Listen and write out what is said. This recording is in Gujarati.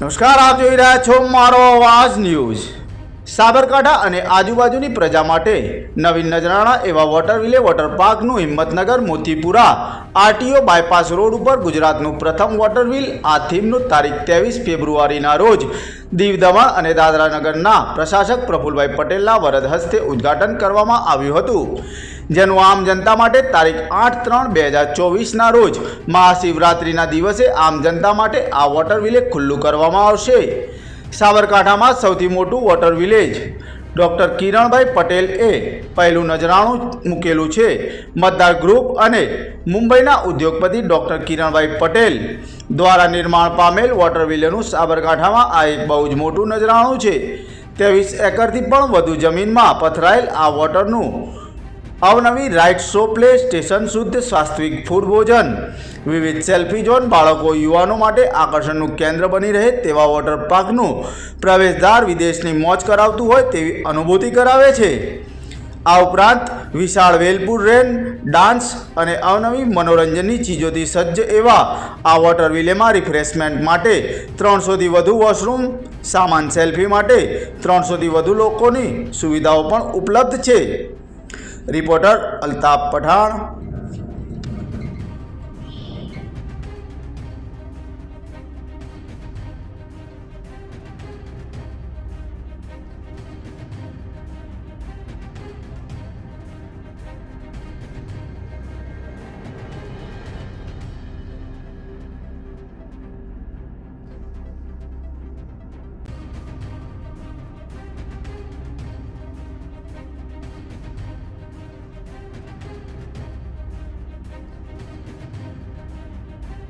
નમસ્કાર, આપ જોઈ રહ્યા છો મારો અવાજ ન્યૂઝ. સાબરકાંઠા અને આજુબાજુની પ્રજા માટે નવીન નજરાણા એવા Waterville water પાર્કનું Himmatnagar, Motipura, RTO bypass road ઉપર ગુજરાતનું પ્રથમ વોટરવિલ આ થીમનું તારીખ ત્રેવીસ ફેબ્રુઆરીના રોજ દીવ અને દાદરાનગરના પ્રશાસક પ્રફુલભાઈ પટેલના વરદ હસ્તે ઉદ્ઘાટન કરવામાં આવ્યું હતું. જેનું આમ જનતા માટે તારીખ આઠ ત્રણ બે હજાર ચોવીસના રોજ મહાશિવરાત્રિના દિવસે આમ જનતા માટે આ વોટર વિલેજ ખુલ્લું કરવામાં આવશે. સાબરકાંઠામાં સૌથી મોટું water village doctor Kiranbhai Patel એ પહેલું નજરાણું મૂકેલું છે. મતદાર ગ્રુપ અને મુંબઈના ઉદ્યોગપતિ ડૉક્ટર કિરણભાઈ પટેલ દ્વારા નિર્માણ પામેલ વોટર વિલેનું સાબરકાંઠામાં આ એક બહુ જ મોટું નજરાણું છે. ત્રેવીસ એકરથી પણ વધુ જમીનમાં પથરાયેલ આ વોટરનું અવનવી રાઇટ શો પ્લે સ્ટેશન શુદ્ધ સ્વાસ્થ્યિક ફૂડ ભોજન. વિવિધ સેલ્ફી ઝોન બાળકો યુવાનો માટે આકર્ષણનું કેન્દ્ર બની રહે તેવા વોટર પાર્કનું. પ્રવેશદ્વાર વિદેશની મોજ કરાવતું હોય તેવી અનુભૂતિ કરાવે છે. આ ઉપરાંત વિશાળ વેલપુર રેન, ડાન્સ અને અવનવી મનોરંજનની ચીજોથી સજ્જ એવા આ વોટર વિલેમાં રિફ્રેશમેન્ટ માટે ત્રણસોથી વધુ વોશરૂમ, સામાન સેલ્ફી માટે ત્રણસોથી વધુ લોકોની સુવિધાઓ પણ ઉપલબ્ધ છે. રિપોર્ટર અલ્તાફ પઠાણ